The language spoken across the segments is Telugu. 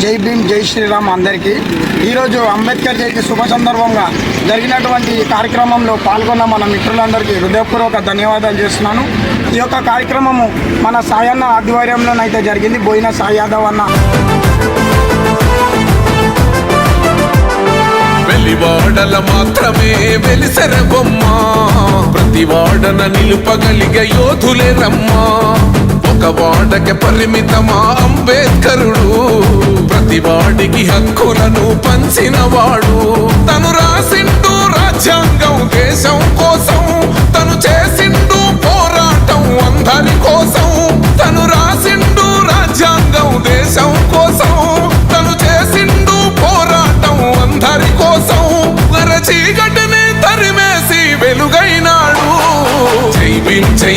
జై భీమ్ జై శ్రీరామ్ అందరికీ. ఈరోజు అంబేద్కర్ జయంతి శుభ సందర్భంగా జరిగినటువంటి ఈ కార్యక్రమంలో పాల్గొన్న మన మిత్రులందరికీ హృదయపూర్వక ధన్యవాదాలు చేస్తున్నాను. ఈ యొక్క కార్యక్రమము మన సాయన్న ఆధ్వర్యంలోనైతే జరిగింది. బోయిన సాయి యాదవ్ అన్న. వాడల మాత్రమే వెలిసర బొమ్మ. ప్రతి వాడన నిలుపగలిగ యోధులే రమ్మా. ఒక వాడకి పరిమితమా అంబేద్కరుడు. ప్రతి వాడికి హక్కులను పంచిన వాడు తను రాసిండు రాజ్యాంగం దేశం కోసం తను చేసిండు పోరాటం అందరి కోసం. తను రాసిండు రాజ్యాంగం దేశం కోసం తను చేసిండు పోరాటం అందరి కోసం. చీకటిని తరిమేసి వెలుగైనాడు. జై భీం జై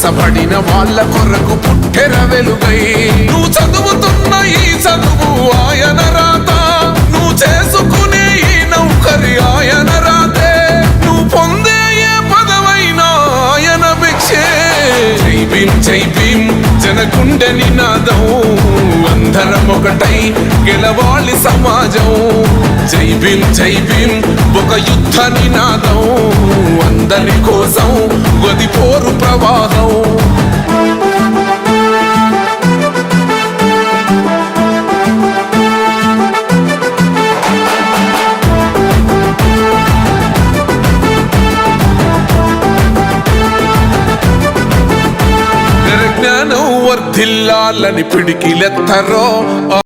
అణచబడిన వాళ్ళ కొరకు పుట్టెర వెలుగై. నువ్వు చదువుతున్న ఈ చదువు ఆయన రాత. నువ్వు చేసుకునే ఈ నౌకరి ఆయన రాతే. నువ్వు పొందే ఏ పదవైనా ఆయన భిక్షే. జై భీం జై భీం జనగుండె నినాదం. అందరం ఒకటై గెలవాలి సమాజం. జై భీమ్ జై భీమ్ ఒక యుద్ధ నినాదం అందరి కోసం గది పోరు ప్రవాహం. జ్ఞానం వర్ధిల్లాలని పిడికిలెత్తరో